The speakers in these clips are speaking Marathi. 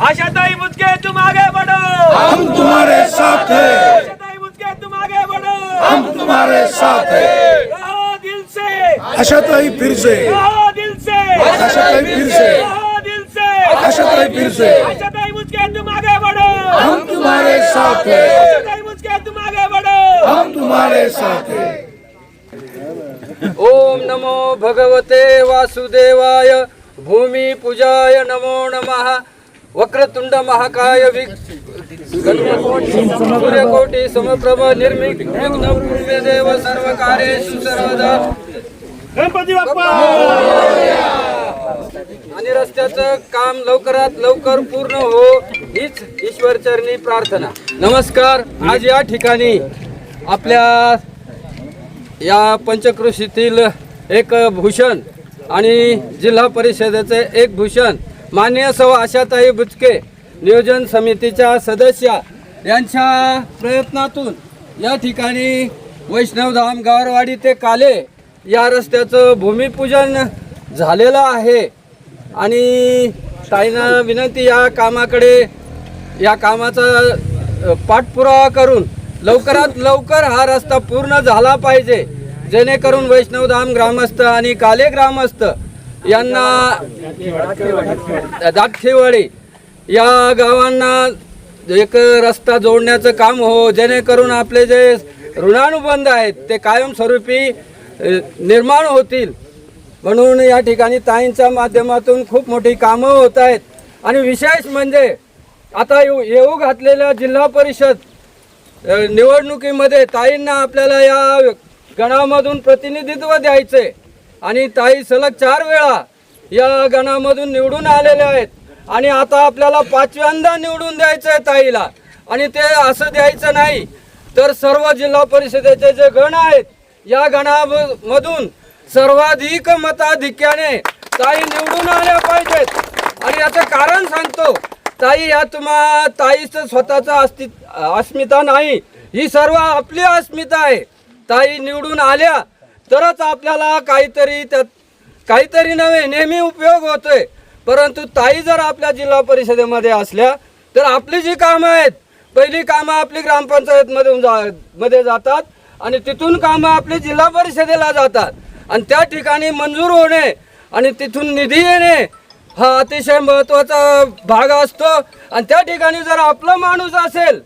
आशाताई मुझके तुम आगे बढ़ो। हम तुम्हारे साथ हैं। आशाताई मुझके तुम आगे बढ़ो। हम तुम्हारे साथ हैं। कहो दिल से। आशाताई फिर से। कहो दिल से। आशाताई फिर से। कहो दिल से। आशाताई फिर से। आशाताई मुझके तुम आगे बढ़ो। हम तुम्हारे साथ हैं। आशाताई मुझके तुम आगे बढ़ो। हम तुम्हारे साथ हैं। ओम नमो भगवते वासुदेवाय भूमी पूजाय नमो नमः। वक्रतुंड महाकाय सूर्यकोटी समप्रभ निर्विघ्नं कुर्मे देव सर्व कार्येषु सर्वदा। गणपती बाप्पा! आणि रस्त्याचं काम लवकरात लवकर पूर्ण हो हीच ईश्वरचरणी प्रार्थना. नमस्कार आज या ठिकाणी आपल्या या पंचकृषीतील एक भूषण आणि जिल्हा परिषदेचे एक भूषण मान्य सौ आशाताई बुचके नियोजन समितीच्या सदस्य यांच्या प्रयत्नातून या ठिकाणी वैष्णवधाम गावरवाडी ते काले या रस्त्याचं भूमिपूजन झालेलं आहे. आणि ताईंना विनंती या कामाकडे या कामाचा पाठपुरावा करून लवकरात लवकर हा रस्ता पूर्ण झाला पाहिजे. जेणेकरून वैष्णवधाम ग्रामस्थ आणि काले ग्रामस्थ यांना दाटखेवाडी या गावांना एक रस्ता जोडण्याचं काम हो जेणेकरून आपले जे ऋणानुबंध आहेत ते कायमस्वरूपी निर्माण होतील. म्हणून या ठिकाणी ताईंच्या माध्यमातून खूप मोठी कामं होत आहेत. आणि विशेष म्हणजे आता येऊ येऊ घातलेल्या जिल्हा परिषद निवडणुकीमध्ये ताईंना आपल्याला या गणामधून प्रतिनिधित्व द्यायचे आणि ताई सलग चार वेळा या गणामधून निवडून आलेल्या आहेत. आणि आता आपल्याला पाचव्यांदा निवडून द्यायचं आहे ताईला. आणि ते असं द्यायचं नाही. तर सर्व जिल्हा परिषदेचे जे गण आहेत या गणामधून सर्वाधिक मताधिक्याने ताई निवडून आल्या पाहिजेत. आणि याचं कारण सांगतो ताई या तुम्हा ताईचं स्वतःचं अस्तित्व अस्मिता नाही. ही सर्व आपली अस्मिता आहे. ताई निवडून आल्या तरच आपल्याला काहीतरी त्यात काहीतरी नव्हे नेहमी उपयोग होतोय. परंतु ताई जर आपल्या जिल्हा परिषदेमध्ये असल्या तर आपली जी कामं आहेत पहिली कामं आपली ग्रामपंचायतमधून जा मध्ये जातात आणि तिथून कामं आपली जिल्हा परिषदेला जातात. आणि त्या ठिकाणी मंजूर होणे आणि तिथून निधी येणे हा अतिशय महत्त्वाचा भाग असतो. आणि त्या ठिकाणी जर आपला माणूस असेल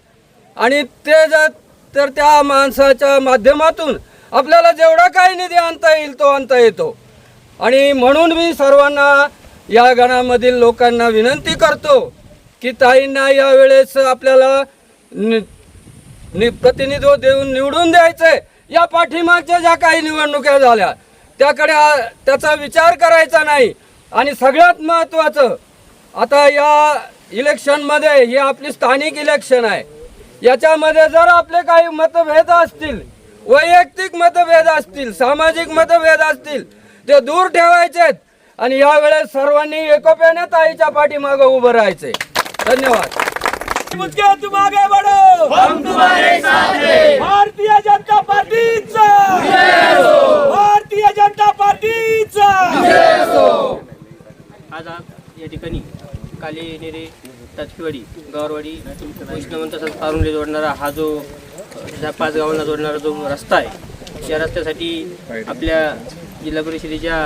आणि ते जर तर त्या माणसाच्या माध्यमातून आपल्याला जेवढा काही निधी आणता येईल तो आणता येतो. आणि म्हणून मी सर्वांना या गणामधील लोकांना विनंती करतो की ताईंना यावेळेस आपल्याला नि- नि प्रतिनिधित्व देऊन निवडून द्यायचंय. या पाठीमागच्या ज्या काही निवडणुका झाल्या त्याकडे त्याचा विचार करायचा नाही. आणि सगळ्यात महत्त्वाचं आता या इलेक्शनमध्ये ही आपली स्थानिक इलेक्शन आहे. याच्यामध्ये जर आपले काही मतभेद असतील वैयक्तिक मतभेद असतील सामाजिक मतभेद असतील ते दूर ठेवायचेत आणि यावेळेस सर्वांनी एकोप्याने ताईच्या पाठीमागं उभं राहायचंय. धन्यवाद. मुझके तुम आगे बढ़ो हम तुम्हारे साथ हैं. भारतीय जनता पार्टीचा. भारतीय जनता पार्टीचा आज आप या ठिकाणी काले नेरे ताचकीवाडी गावरवाडी वैष्णवंत तसंच पारुंडे जोडणारा हा जो ह्या पाच गावांना जोडणारा जो रस्ता आहे या रस्त्यासाठी आपल्या जिल्हा परिषदेच्या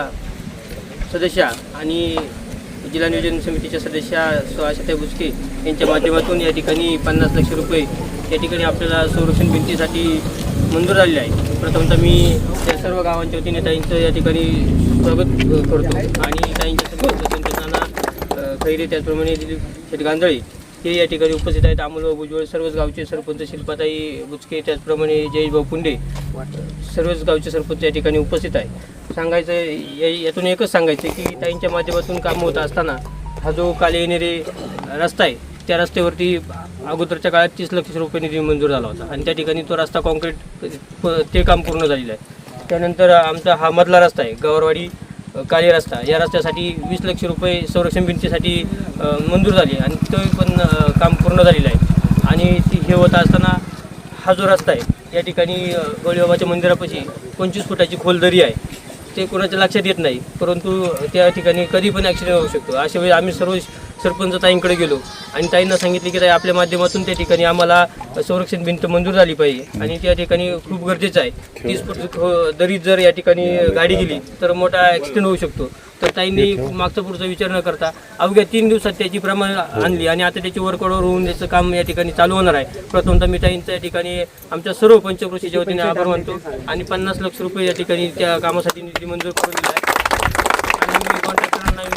सदस्या आणि जिल्हा नियोजन समितीच्या सदस्या सो आशाताई बुचके यांच्या माध्यमातून या ठिकाणी पन्नास लक्ष रुपये या ठिकाणी आपल्याला संरक्षण भिंतीसाठी मंजूर झालेली आहे प्रथमतः मी त्या सर्व गावांच्या वतीने ताईंचं या ठिकाणी स्वागत करतो आणि ताईंच्या खैरे त्याचप्रमाणे दिलीप शेठ गांधळे हे या ठिकाणी उपस्थित आहेत. अमोलभाऊ भुजबळ सर्वच गावचे सरपंच शिल्पाताई बुचके त्याचप्रमाणे जयेशभाऊ पुंडे सर्वच गावचे सरपंच या ठिकाणी उपस्थित आहे सांगायचं या यातून एकच सांगायचं की ताईंच्या माध्यमातून काम होत असताना हा जो काले येणारे रस्ता आहे त्या रस्त्यावरती अगोदरच्या काळात तीस लक्ष रुपये निधी मंजूर झाला होता. आणि त्या ठिकाणी तो रस्ता कॉन्क्रीट प- ते काम पूर्ण झालेलं आहे. त्यानंतर आमचा हा मधला रस्ता आहे गवरवाडी काळी काली रस्ता. या रस्त्यासाठी वीस लक्ष रुपये संरक्षण भिंतीसाठी मंजूर झाले आणि तो पण काम पूर्ण झालेलं आहे. आणि ती हे होत असताना हा जो रस्ता आहे या ठिकाणी अ, मंदिरापाशी पंचवीस फुटाची खोल दरी आहे. ते कोणाच्या लक्षात येत नाही परंतु त्या ठिकाणी कधी पण ॲक्सिडेंट होऊ शकतो. अशा वेळी आम्ही सर्व सरपंच ताईंकडे गेलो. आणि ताईंना सांगितले की ताई आपल्या माध्यमातून त्या ठिकाणी आम्हाला संरक्षण भिंत मंजूर झाली पाहिजे. आणि त्या ठिकाणी खूप गरजेचं आहे. तीस फूट खो- दरीत जर या ठिकाणी गाडी गेली तर मोठा ॲक्सिडेंट होऊ शकतो. तर ताईंनी मागचा पुढचा विचार न करता अवघ्या तीन दिवसात त्याची प्रमाण आणली आणि आता त्याची वर्कआउट होऊन त्याचं काम या ठिकाणी चालू होणार आहे. प्रथमतः मी ताईंच्या या ठिकाणी आमच्या सर्व पंचकृषीच्या वतीने आभार मानतो. आणि पन्नास लक्ष रुपये या ठिकाणी त्या कामासाठी निधी मंजूर करून दिला आहे.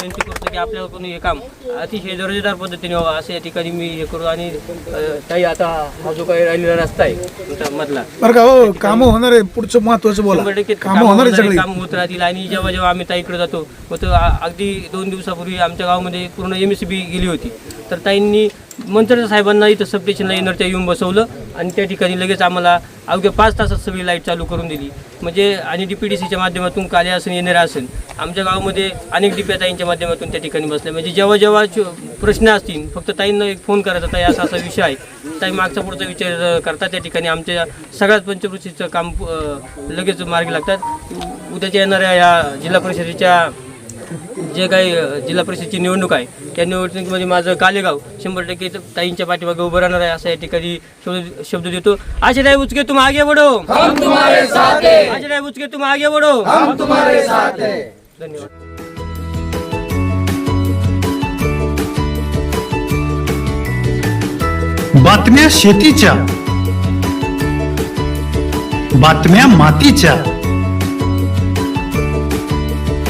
विनंती करतो की आपल्याकडून हे काम अतिशय दर्जेदार पद्धतीने व्हावं असं या ठिकाणी मी हे करू आणि ताई आता हा जो काही राहिलेला रस्ता आहे मधला. बरं का हो कामं होणार आहे. पुढचं महत्वाचं शंभर बोला टक्के कामं होणार आहे सगळी. काम होत राहतील. आणि जेव्हा जेव्हा आम्ही ताईकडे जातो मग तो आ- अगदी दोन दिवसापूर्वी आमच्या गावामध्ये पूर्ण एम एस बी गेली होती. तर ताईंनी मंत्री साहेबांना इथं सबस्टेशनला येणारच्या येऊन बसवलं आणि त्या ठिकाणी लगेच आम्हाला अवघ्या पाच तासात सगळी लाइट चालू करून दिली. म्हणजे आणि डी पी डी सीच्या माध्यमातून काले असेल येणारे असेल आमच्या गावामध्ये अनेक डिप्या ताईंच्या माध्यमातून त्या ठिकाणी बसल्या. म्हणजे जेव्हा जेव्हा प्रश्न असतील फक्त ताईंना एक फोन करायचा ताई असा असा विषय आहे. ताई मागचा पुढचा विचार करता त्या ठिकाणी. आमच्या सगळ्याच पंचकृषीचं काम लगेच मार्गी लागतात. उद्याच्या येणाऱ्या या जिल्हा परिषदेच्या जे काही जिल्हा परिषदेची निवडणूक आहे त्या निवडणुकीमध्ये माझं कालेगाव शंभर टक्के ताईंच्या पाठीमागे उभं राहणार आहे असं या ठिकाणी शब्द शब्द देतो. आशाताई उचके तुम आगे बढो आशाताई उचके तुम आगे बढो धन्यवाद. बातम्या शेतीच्या बातम्या मातीच्या.